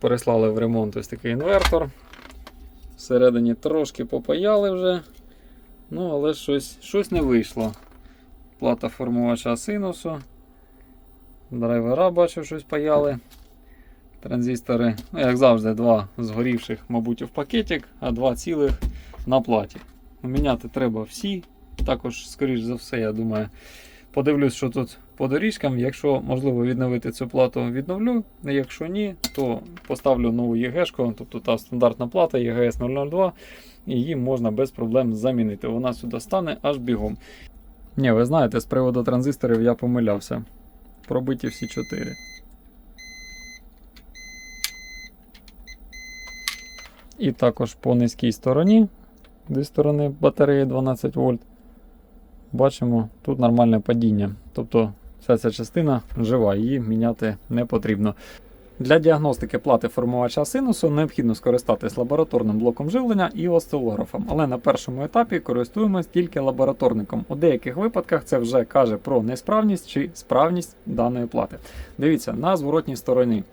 переслали в ремонт ось такий інвертор. Всередині трошки попаяли вже. Ну, але щось, щось не вийшло. Плата формувача синусу. Драйвера бачив, щось паяли. Транзистори, ну, як завжди, два згорівших, мабуть, в пакетик, а два цілих на платі. Міняти треба всі. Також, скоріш за все, я думаю, подивлюсь, що тут по доріжкам. Якщо можливо відновити цю плату, відновлю. Якщо ні, то поставлю нову ЄГшку, тобто та стандартна плата ЄГС 002, і її можна без проблем замінити. Вона сюди стане аж бігом. Ні, ви знаєте, з приводу транзисторів я помилявся. Пробиті всі чотири. І також по низькій стороні, зі сторони батареї 12 вольт, бачимо тут нормальне падіння. Тобто вся ця частина жива, її міняти не потрібно. Для діагностики плати формувача синусу необхідно скористатись лабораторним блоком живлення і осцилографом, але на першому етапі користуємось тільки лабораторником. У деяких випадках це вже каже про несправність чи справність даної плати. Дивіться, на зворотній стороні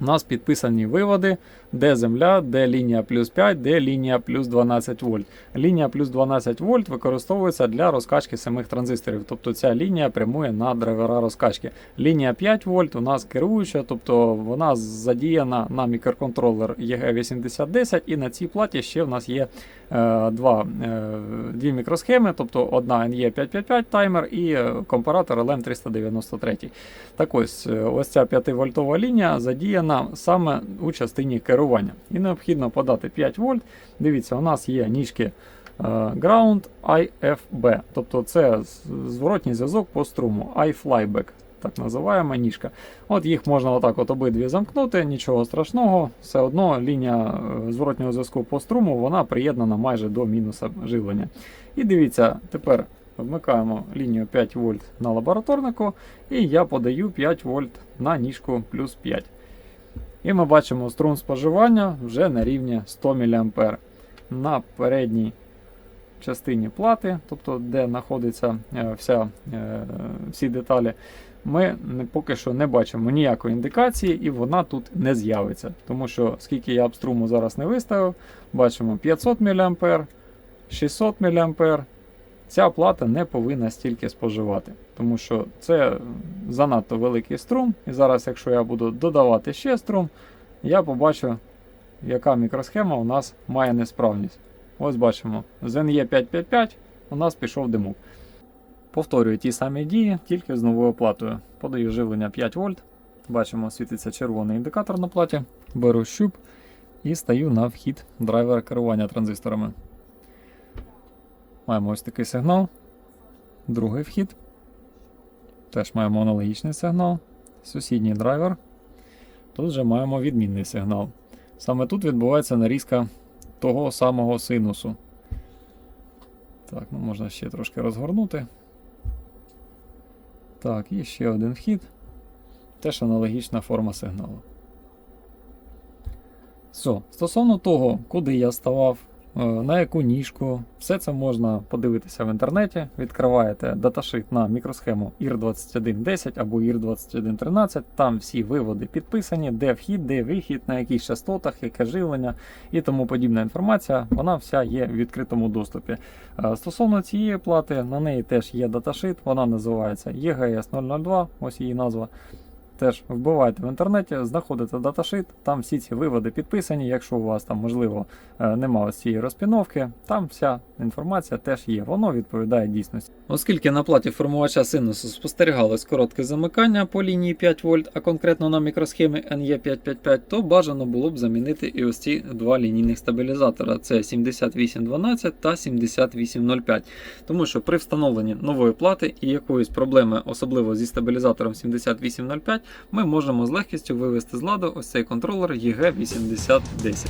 у нас підписані виводи, де земля, де лінія плюс 5, де лінія плюс 12 вольт. Лінія плюс 12 вольт використовується для розкачки самих транзисторів, тобто ця лінія прямує на драйвера розкачки. Лінія 5 вольт у нас керуюча, тобто вона задіяна на мікроконтролер EG8010 і на цій платі ще в нас є е, два, е, дві мікросхеми, тобто одна NE555 таймер і е, компаратор LM393. Так ось, е, ось ця 5-вольтова лінія задіяна саме у частині керування. І необхідно подати 5 вольт. Дивіться, у нас є ніжки е, Ground IFB, тобто це зворотній зв'язок по струму iFlyback. Так називаємо ніжка. От їх можна отак от обидві замкнути, нічого страшного. Все одно лінія е, зворотнього зв'язку по струму вона приєднана майже до мінуса живлення. І дивіться, тепер вмикаємо лінію 5 вольт на лабораторнику, і я подаю 5 вольт на ніжку плюс 5. І ми бачимо струм споживання вже на рівні 100 мА. На передній частині плати, тобто де знаходиться е, вся, е, всі деталі, ми поки що не бачимо ніякої індикації, і вона тут не з'явиться. Тому що скільки я струму зараз не виставив, бачимо 500 мА, 600 мА. Ця плата не повинна стільки споживати, тому що це занадто великий струм. І зараз, якщо я буду додавати ще струм, я побачу, яка мікросхема у нас має несправність. Ось бачимо, з NE555 у нас пішов димок. Повторюю ті самі дії, тільки з новою платою. Подаю живлення 5 вольт. Бачимо, світиться червоний індикатор на платі. Беру щуп і стаю на вхід драйвера керування транзисторами. Маємо ось такий сигнал. Другий вхід. Теж маємо аналогічний сигнал. Сусідній драйвер. Тут вже маємо відмінний сигнал. Саме тут відбувається нарізка того самого синусу. Так, ну можна ще трошки розгорнути. Так, і ще один вхід. Теж аналогічна форма сигналу. Все. Стосовно того, куди я ставав, на яку ніжку, все це можна подивитися в інтернеті. Відкриваєте даташит на мікросхему IR2110 або IR2113. Там всі виводи підписані, де вхід, де вихід, на яких частотах, яке живлення і тому подібна інформація. Вона вся є в відкритому доступі. Е, Стосовно цієї плати, на неї теж є даташит, вона називається EGS 002, ось її назва. Теж вбивайте в інтернеті, знаходите даташит, там всі ці виводи підписані. Якщо у вас там, можливо, е, нема ось цієї розпіновки, там вся інформація теж є. Воно відповідає дійсності. Оскільки на платі формувача синусу спостерігалось коротке замикання по лінії 5 вольт, а конкретно на мікросхемі NE555, то бажано було б замінити і ось ці два лінійних стабілізатора: це 7812 та 7805. Тому що при встановленні нової плати і якоїсь проблеми, особливо зі стабілізатором 7805, ми можемо з легкістю вивести з ладу ось цей контролер EG8010.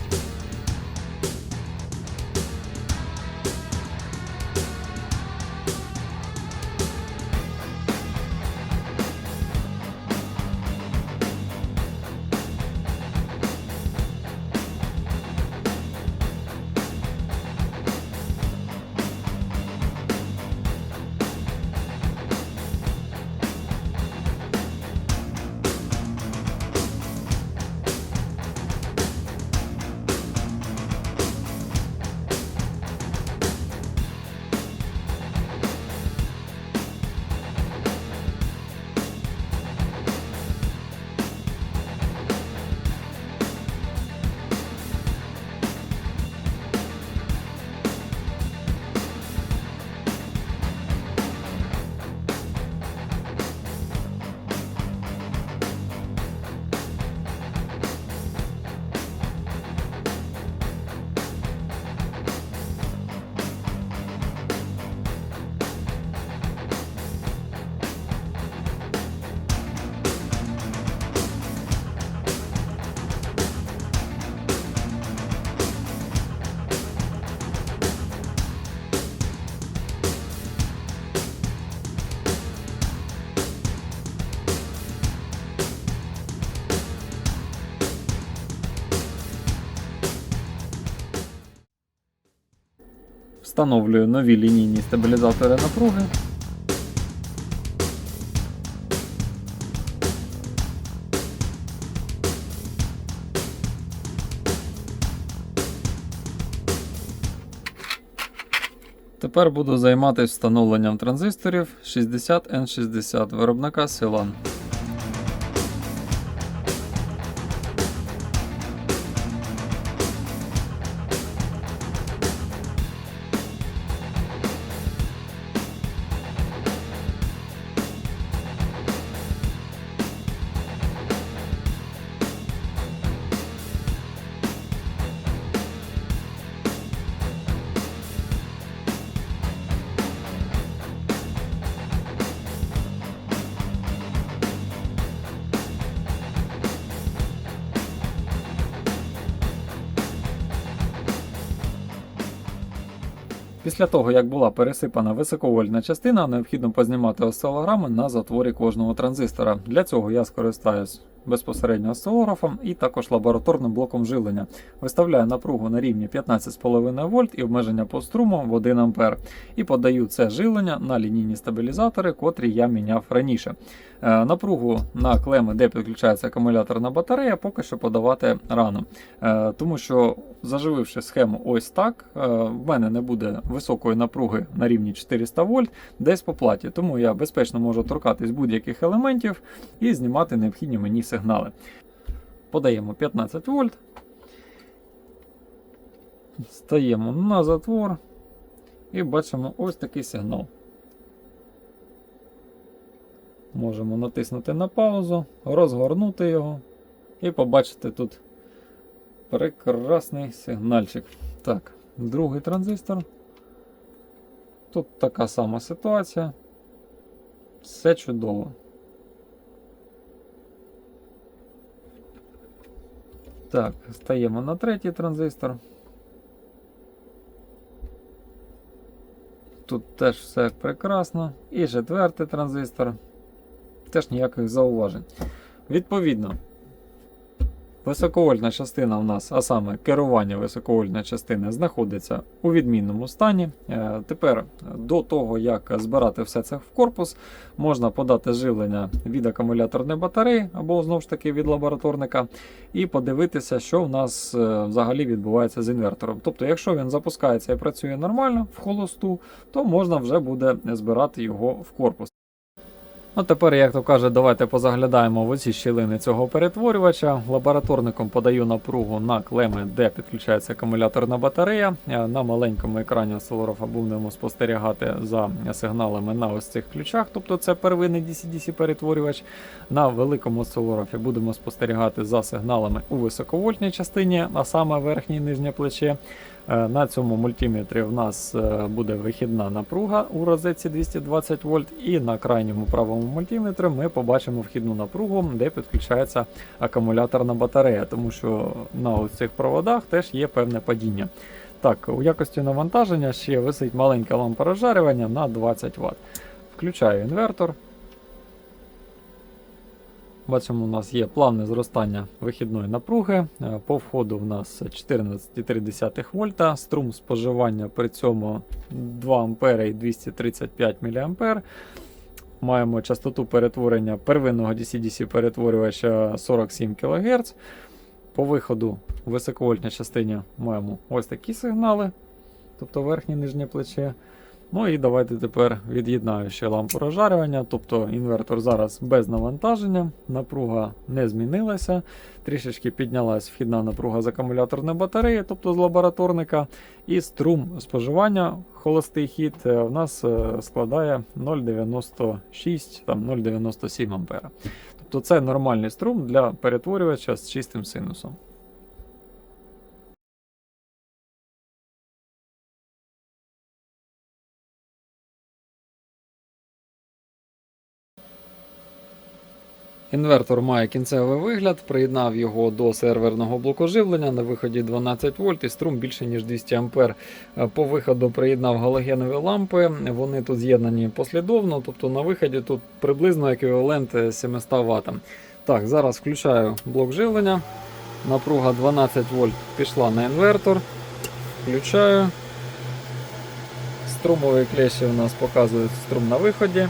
Встановлюю нові лінійні стабілізатори напруги. Тепер буду займатися встановленням транзисторів 60N60 виробника Silan. Після того, як була пересипана високовольтна частина, необхідно познімати осцилограми на затворі кожного транзистора. Для цього я скористаюсь безпосередньо осцилографом і також лабораторним блоком живлення. Виставляю напругу на рівні 15,5 вольт і обмеження по струму в 1 ампер. І подаю це живлення на лінійні стабілізатори, котрі я міняв раніше. Е, Напругу на клеми, де підключається акумуляторна батарея, поки що подавати рано. Е, Тому що, зажививши схему ось так, е, в мене не буде високої напруги на рівні 400 вольт десь по платі. Тому я безпечно можу торкатись будь-яких елементів і знімати необхідні мені сигнали. Подаємо 15 вольт. Стаємо на затвор і бачимо ось такий сигнал. Можемо натиснути на паузу, розгорнути його і побачити тут прекрасний сигнальчик. Так, другий транзистор. Тут така сама ситуація. Все чудово. Так, стаємо на третій транзистор. Тут теж все прекрасно. І четвертий транзистор. Теж ніяких зауважень. Відповідно, високовольтна частина у нас, а саме керування високовольтної частини, знаходиться у відмінному стані. Е, Тепер до того, як збирати все це в корпус, можна подати живлення від акумуляторної батареї або знову ж таки від лабораторника, і подивитися, що в нас е, взагалі відбувається з інвертором. Тобто, якщо він запускається і працює нормально в холосту, то можна вже буде збирати його в корпус. Ну, тепер, як то каже, давайте позаглядаємо в оці щілини цього перетворювача. Лабораторником подаю напругу на клеми, де підключається акумуляторна батарея. Е, На маленькому екрані осцилографа будемо спостерігати за сигналами на ось цих ключах, тобто це первинний DC-DC перетворювач. На великому осцилографі будемо спостерігати за сигналами у високовольтній частині, а саме верхнє і нижнє плече. Е, На цьому мультиметрі в нас е, буде вихідна напруга у розетці 220 вольт, і на крайньому правому мультиметрі ми побачимо вхідну напругу, де підключається акумуляторна батарея, тому що на ось цих проводах теж є певне падіння. Так, у якості навантаження ще висить маленька лампа розжарювання на 20 Вт. Включаю інвертор. Бачимо, у нас є плавне зростання вихідної напруги. Е, По входу в нас 14,3 вольта. Струм споживання при цьому 2 А і 235 мА. Маємо частоту перетворення первинного DC-DC перетворювача 47 кГц. По виходу в високовольтній частині маємо ось такі сигнали, тобто верхнє нижнє плече. Ну і давайте тепер від'єднаю ще лампу розжарювання. Тобто інвертор зараз без навантаження, напруга не змінилася. Трішечки піднялась вхідна напруга з акумуляторної батареї, тобто з лабораторника. І струм споживання, холостий хід, е, в нас е, складає 0,96 там 0,97 ампера. Тобто це нормальний струм для перетворювача з чистим синусом. Інвертор має кінцевий вигляд, приєднав його до серверного блоку живлення на виході 12 вольт і струм більше ніж 200 ампер. Е, По виходу приєднав галогенові лампи. Вони тут з'єднані послідовно, тобто на виході тут приблизно еквівалент е, 700 Вт. Так, зараз включаю блок живлення. Напруга 12 вольт пішла на інвертор. Включаю. струмові клеші у нас показують струм на виході.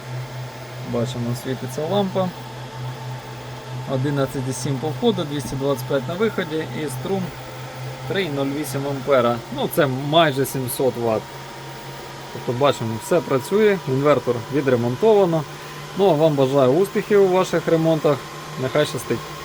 Бачимо, світиться лампа. 11,7 по входу, 225 на виході і струм 3,08 ампера. Ну це майже 700 Вт. Тобто бачимо, все працює, інвертор відремонтовано. Ну а вам бажаю успіхів у ваших ремонтах. Нехай щастить.